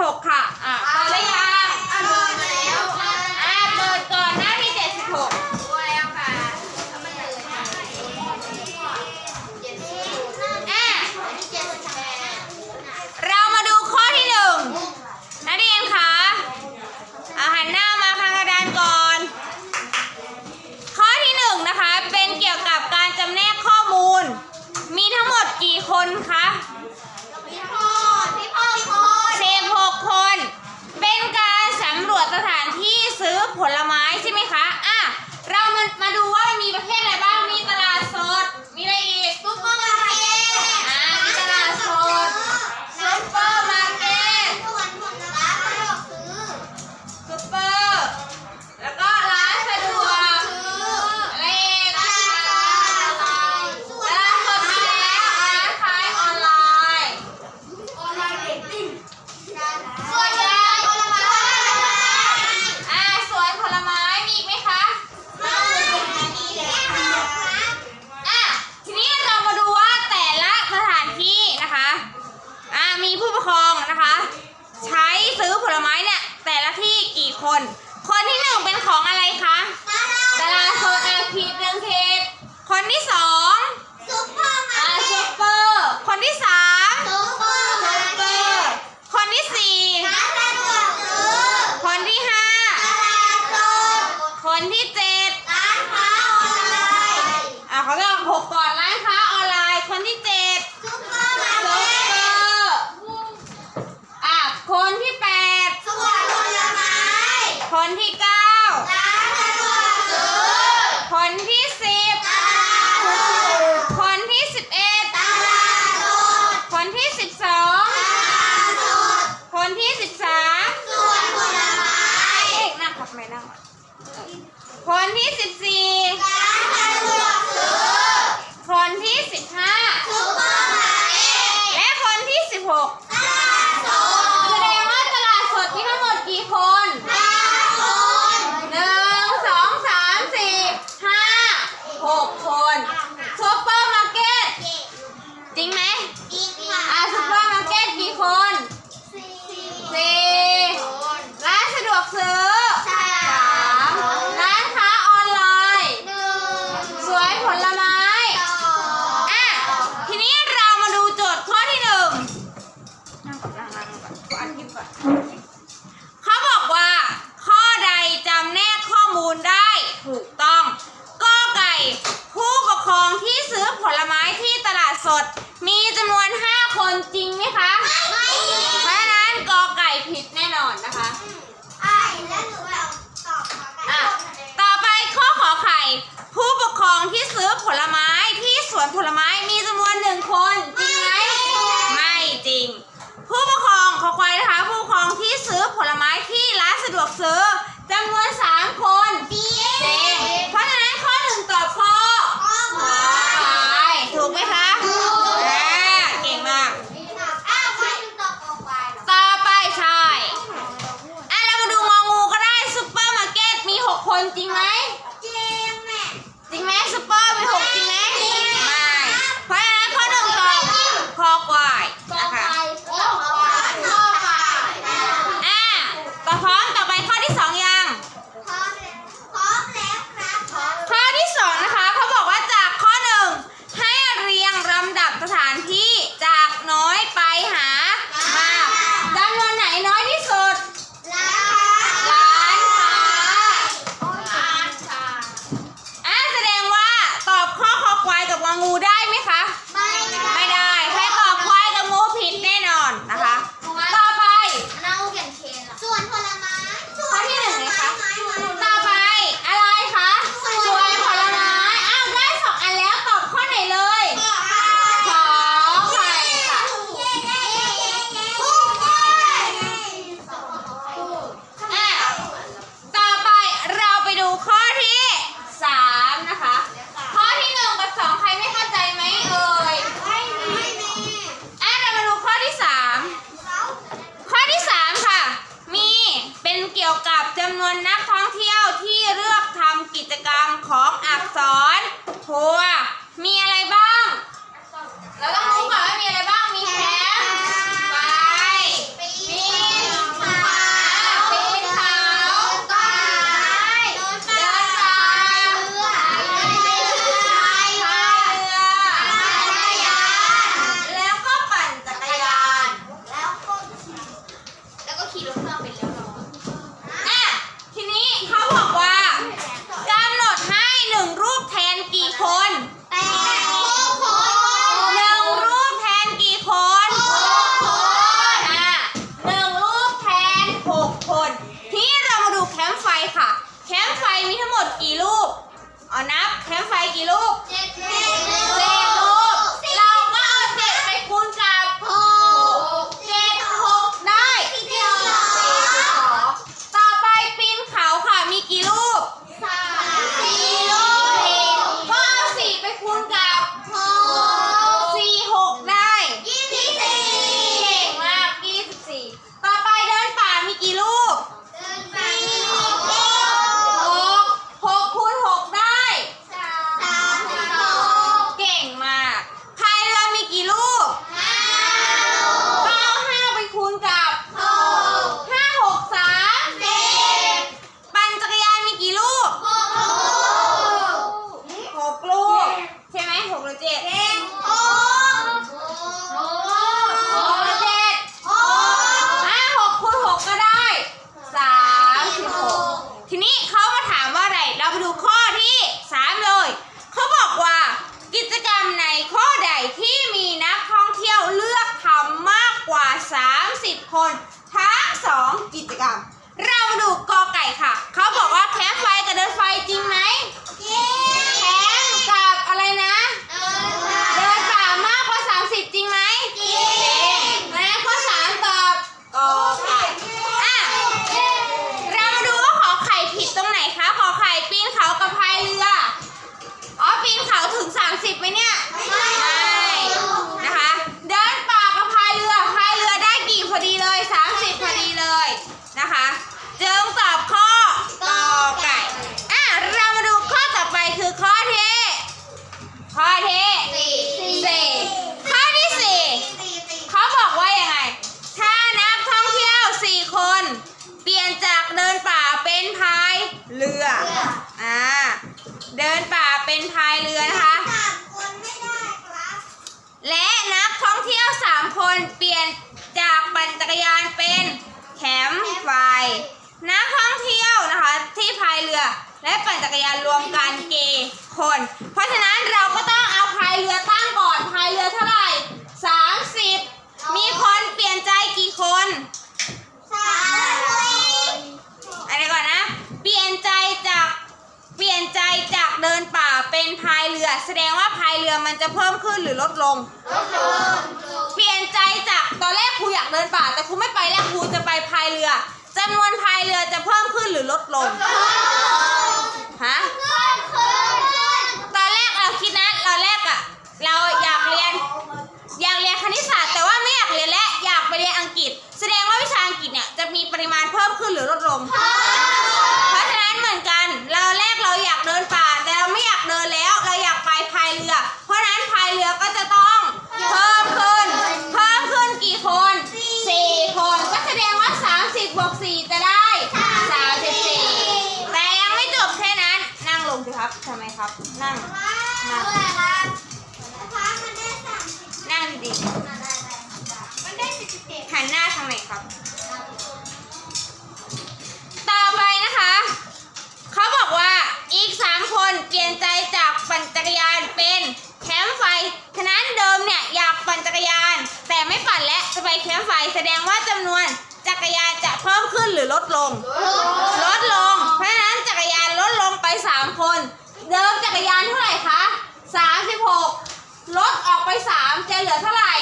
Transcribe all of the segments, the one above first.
หกค่ะ นป่าเป็นพายเรือนะคะ จับคนไม่ได้ครับ และนักท่องเที่ยวสามคนเปลี่ยนจากปั่นจักรยานเป็นแคมป์ไฟนักท่องเที่ยวนะคะ ที่พายเรือและปั่นจักรยานรวมกันเกคน เพราะฉะนั้นเราก็ต้องเอาพายเรือตั้งก่อนพายเรือเท่าไหร่สามสิบมีคนเปลี่ยนใจกี่คนสามอันนี้ก่อนนะ เปลี่ยนใจจาก เปลี่ยนใจจากเดินป่าเป็นพายเรือ แสดงว่าพายเรือมันจะเพิ่มขึ้นหรือลดลง ลดลง เปลี่ยนใจจากตอนแรกครูอยากเดินป่า แต่ครูไม่ไปแล้วครูจะไปพายเรือจำนวนพายเรือจะเพิ่มขึ้นหรือลดลง ฮะ เพิ่มขึ้น สามเจะเหลือเท่าไหร่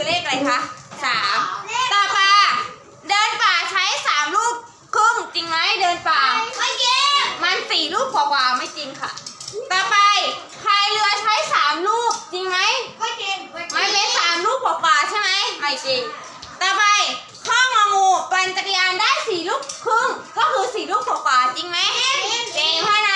ือเลขอะไรคะสามตาอค่ะเดินป่าใช้สามลูกครึ่งจริงไหมเดินป่า ไม่จริง มันสี่ลูกกว่าๆไม่จริงค่ะ ต่อไปใครเรือใช้สามลูกจริงไหมไม่จริงไม่นเป็นสามลูกกว่าๆใช่ไหมไม่จริง ต่อไปข้ององูปั่นจักรยานได้สี่ลูกครึ่งก็คือสี่ลูกกว่าๆจริงไหมจริงเพราะ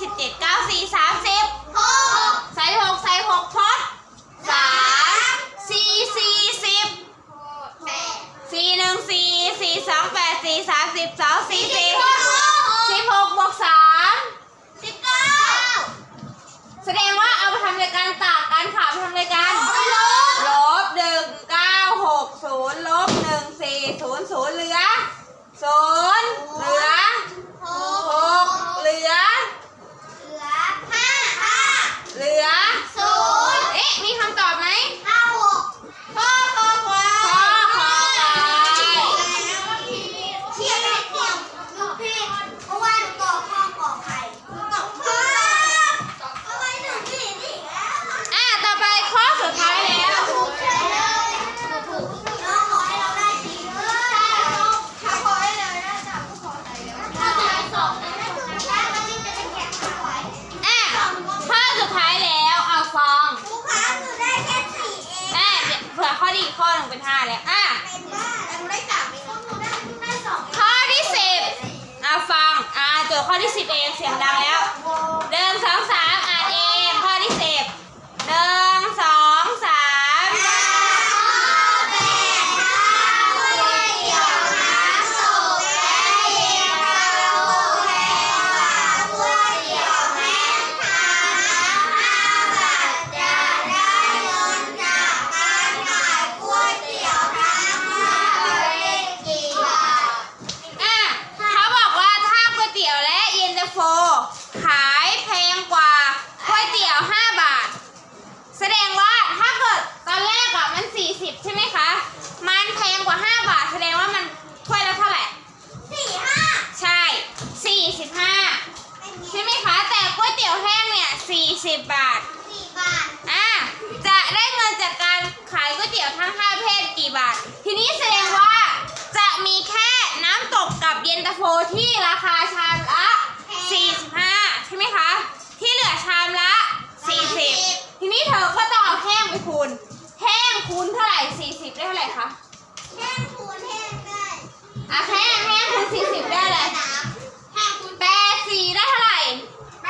สิบเจ็ดเก้าสี่สามสิบหกใส่หกใส่หกพอดสามสี่สี่สิบสี่หนึ่งสี่สี่สองแปดสี่สามสิบสองสี่สิบสิบหกบวกสามสิบเก้าแสดงว่าเอาไปทำรายการต่างกันค่ะไปทำรายการลบหนึ่งเก้าหกศูนย์ลบหนึ่งสี่ศูนย์ศูนย์เหลือศูนย์ ข้อที่สิบเองเสียงดังแล้วเดินสองสาม 40บาทอะจะได้เงินจากการขายก๋วยเตี๋ยวทั้งห้าเพศกี่บาท ทีนี้แสดงว่าจะมีแค่น้ำตกกับเย็นตาโฟที่ราคาชามละ45ใช่ไหมคะ ที่เหลือชามละ40ทีนี้เธอก็ต้องเอาแห้งไปคูณ แห้งคูณเท่าไหร่40ได้เท่าไหร่คะอะแห้งแห้งคูณ40ได้เลยแปดสี่ได้เท่าไหร่ไป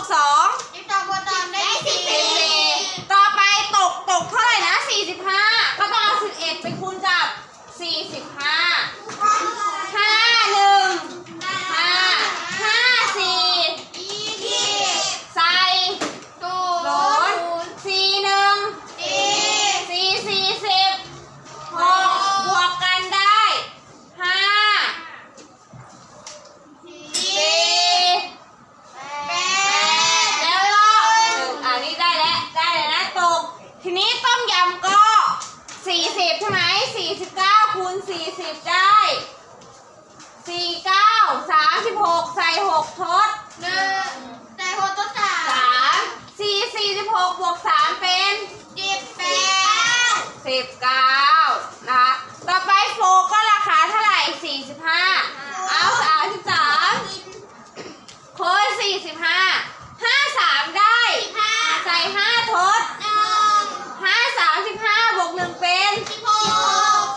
บสองบวกสอง สิบสี่ต่อไปตกตกเท่าไหร่นะสี่สิบห้าก็ต้องเอาสิบเอ็ดไปคูณกับสี่สิบห้าห้าหนึ่งห้าห้าสี่ใส่ศูนย์สี่หนึ่งสี่สี่สิบหกบวกกันได้ห้าสี่แปดแล้วก็หนึ่งอ่านี่ได้แล้วได้แล้วนะตก ทีนี้ต้มยำก็ 40 ใช่ไหม49คูณ40 ได้ 49 36 ใส่ 6 ทด 3 4 บวก3เป็น19นะคะต่อไปโฟก็ราคาเท่าไหร่45เอา33คูณ45 53ได้ใส่5ทด5 35บวก1เป็น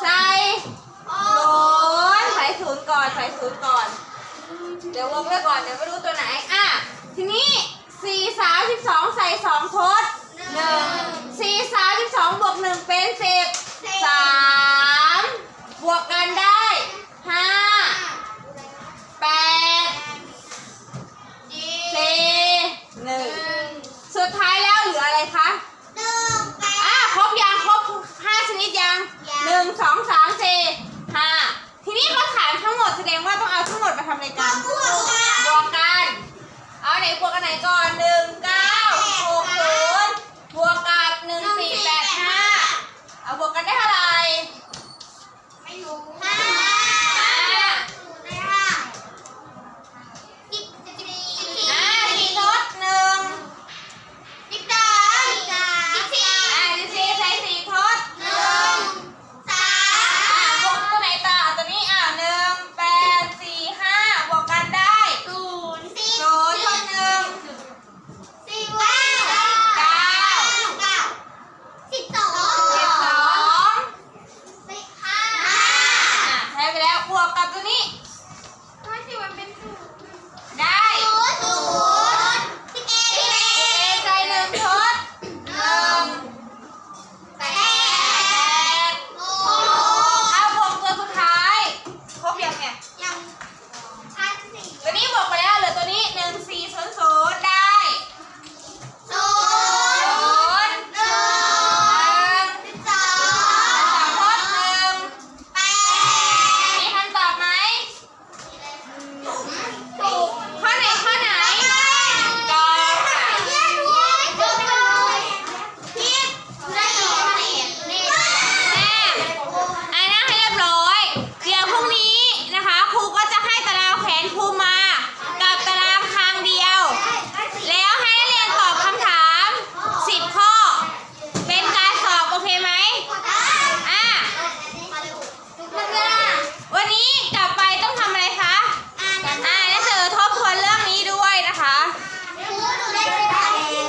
ใส่ศูนย์ใส่ศูนย์ก่อนใส่ศูนย์ก่อน เดี๋ยววงไว้ก่อนเดี๋ยวไม่รู้ตัวไหนอะ